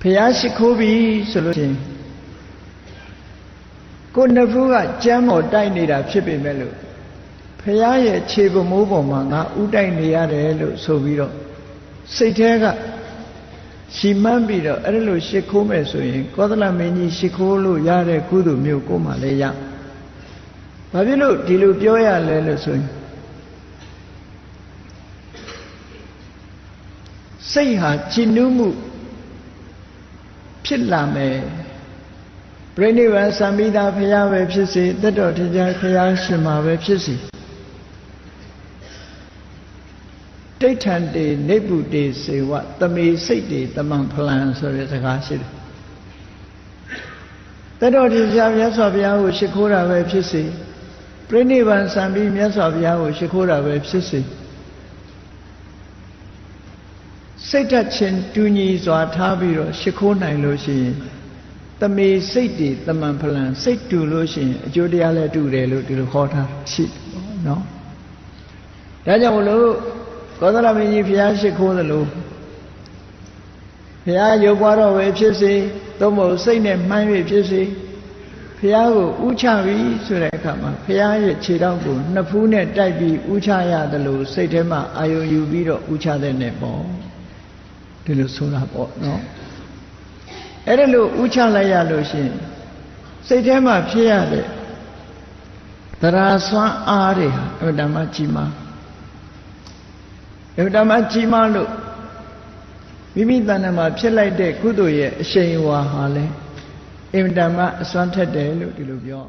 ဖះရှိခိုးပြီဆိုလို့ချင်းကိုယ်နှစ်ဖူးကကြမ်းမော်တိုက်နေတာဖြစ်ပေမဲ့လို့ဖះရဲ့ခြေပမိုးပေါ်မှာငါဥတိုက်နေရတယ်လို့ဆိုပြီးတော့စိတ်แท้ကရှီမန်းပြီးတော့အဲ့လိုရှ िख ိုးမယ်ဆိုရင်ကောသလမင်းကြီးရှ िख ိုးလို့ရတဲ့ကုသိုလ်မျိုးကိုမှလည်းရဘာဖြစ်လို့ဒီလိုပြောရလဲလို့ဆိုရင်စိတ်ဟာကြည်နူးမှု ဖြစ်လာမယ်ပြိဋိဘံသံမိတာဖရာပဲဖြစ်စေတတ်တော်တရားဖရာရှင်မှာပဲဖြစ်စေတိဋ္ဌံတေနေပုတေစေဝတမေစိတ်တေတမံဖလံဆိုတဲ့စကားရှိတယ်တတ်တော်တရားမြတ်စွာဘုရားကိုရှိခိုးတာပဲဖြစ်စေပြိဋိဘံသံပြီးမြတ်စွာဘုရားကိုရှိခိုးတာပဲဖြစ်စေ စိတ်ဓာတ်ချင်းတူညီစွာထားပြီးတော့ရှိခိုးနိုင်လို့ရှိရင်တမေစိတ်တွေတမန်ဖလံစိတ်တူလို့ရှိရင်အကျိုးတရားလည်းတူတယ်လို့ဒီလိုခေါ်ထားရှိတယ်နော်ဒါကြောင့်မလို့ကောသလမင်းကြီးဘုရားရှိခိုးသလိုဘုရားရုပ်ပွားတော့ပဲဖြစ်စေသို့မဟုတ်စိတ်နဲ့မှန်း၍ဖြစ်စေဘုရားကိုဥချပြီဆိုတဲ့အခါမှာဘုရားရဲ့ခြေထောက်ကိုနှစ်ဖူးနဲ့တိုက်ပြီးဥချရတယ်လို့စိတ်ထဲမှာအာယုံယူပြီးတော့ဥချတဲ့နဲ့ပေါ့ ဒီလိုဆိုတာပေါ့နော်အဲ့ဒါလို့ဥချလိုက်ရလို့ရှိရင်စိတ်ထဲမှာဖြစ်ရတဲ့တရားစွမ်းအားတွေဟာအမှန်တမ်းကြီးမားအမှန်တမ်းကြီးမားလို့မိမိတဏ္ဍာမှာဖြစ်လိုက်တဲ့ကုသိုလ်ရဲ့အရှိန်အဝါဟာလဲအင်တမအစွမ်းထက်တယ်လို့ဒီလိုပြော